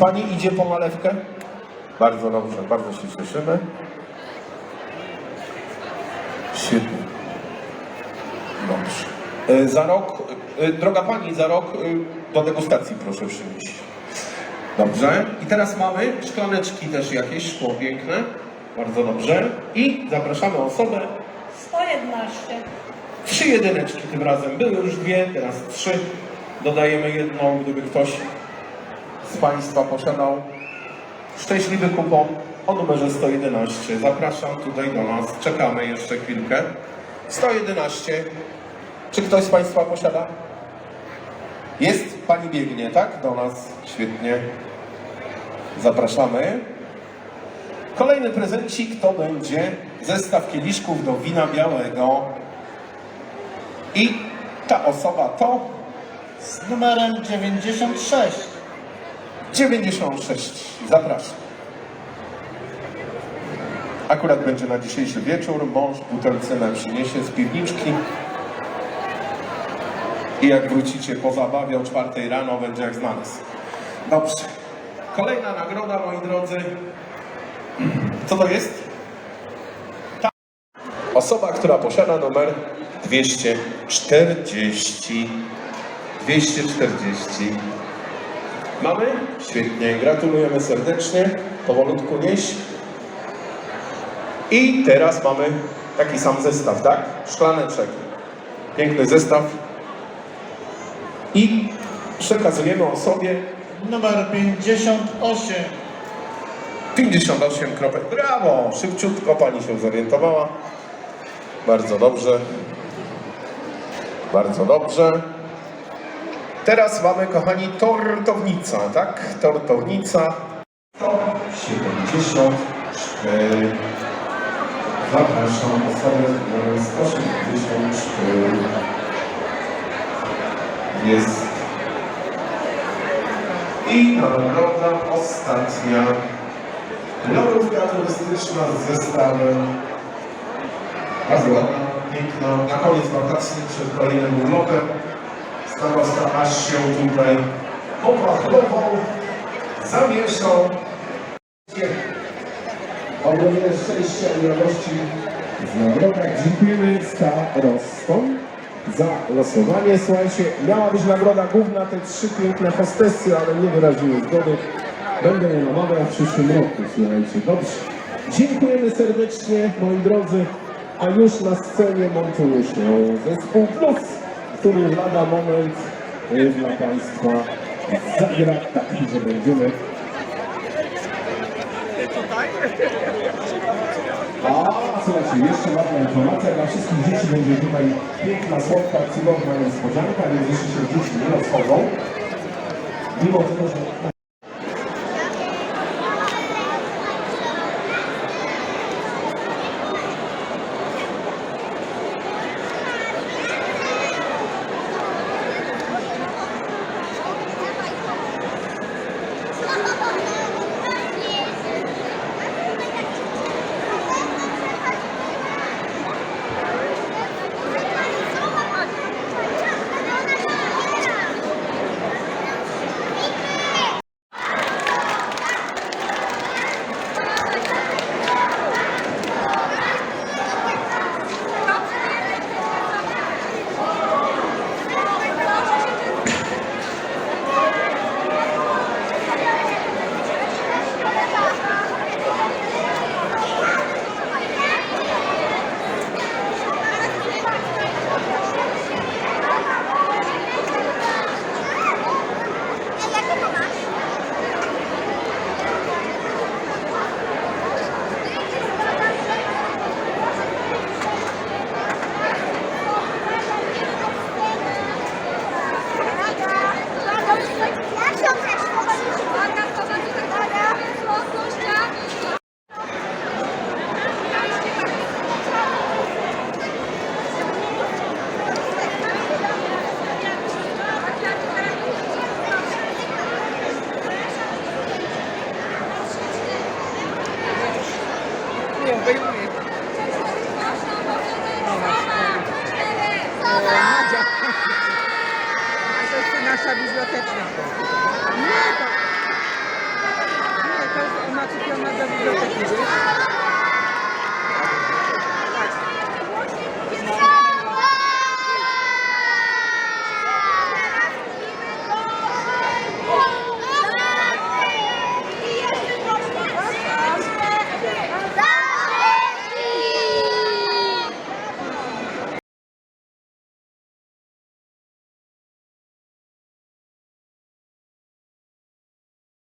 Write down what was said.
Pani idzie po malewkę? Bardzo dobrze, bardzo się cieszymy. Świetnie. Dobrze. E, Za rok, e, droga pani, za rok e, do degustacji proszę przyjść. Dobrze. I teraz mamy szklaneczki też jakieś, szkło piękne. Bardzo dobrze. I zapraszamy osobę. 111. Trzy jedyneczki tym razem. Były już dwie, teraz trzy. Dodajemy jedną, gdyby ktoś z Państwa posiadał szczęśliwy kupon o numerze 111. Zapraszam tutaj do nas. Czekamy jeszcze chwilkę. 111. Czy ktoś z Państwa posiada? Jest? Pani biegnie, tak? Do nas. Świetnie. Zapraszamy. Kolejny prezencik to będzie zestaw kieliszków do wina białego. I ta osoba to Z numerem 96. 96. Zapraszam. Akurat będzie na dzisiejszy wieczór. Mąż butelcynę przyniesie z piwniczki. I jak wrócicie po zabawie o czwartej rano, będzie jak znalazł. Dobrze. Kolejna nagroda, moi drodzy. Co to jest? Ta osoba, która posiada numer 240. 240. Mamy? Świetnie, gratulujemy serdecznie. Powolutku nieś. I teraz mamy taki sam zestaw, tak? Szklaneczek. Piękny zestaw. I przekazujemy osobie Numer 58. 58 kropek. Brawo! Szybciutko pani się zorientowała. Bardzo dobrze. Bardzo dobrze. Teraz mamy, kochani, tortownica, tak? Tortownica. 174. Zapraszam osobę z numerem 174. Jest. I nagroda ostatnia. Lodówka turystyczna z zestawem. Bardzo ładna, piękna. Na koniec wakacji przed kolejnym urlopem starosta aż się tutaj popachlował, zamieszał. Ogromne szczęścia i radości w nagrodach. Dziękujemy starostom za losowanie. Słuchajcie, miała być nagroda główna, te trzy piękne hostessy, ale nie wyraziły zgody. Będę je namawiał w przyszłym roku, słuchajcie. Dobrze. Dziękujemy serdecznie, moi drodzy. A już na scenie montuje się zespół Plus, który lada moment dla Państwa zagra taki, że będziemy. A słuchajcie, jeszcze ważna informacja, dla wszystkich dzieci będzie tutaj piękna, słodka, cudowna niespodzianka, więc jeśli się dzieci nie rozchodzą, mimo tego, że bem bonito.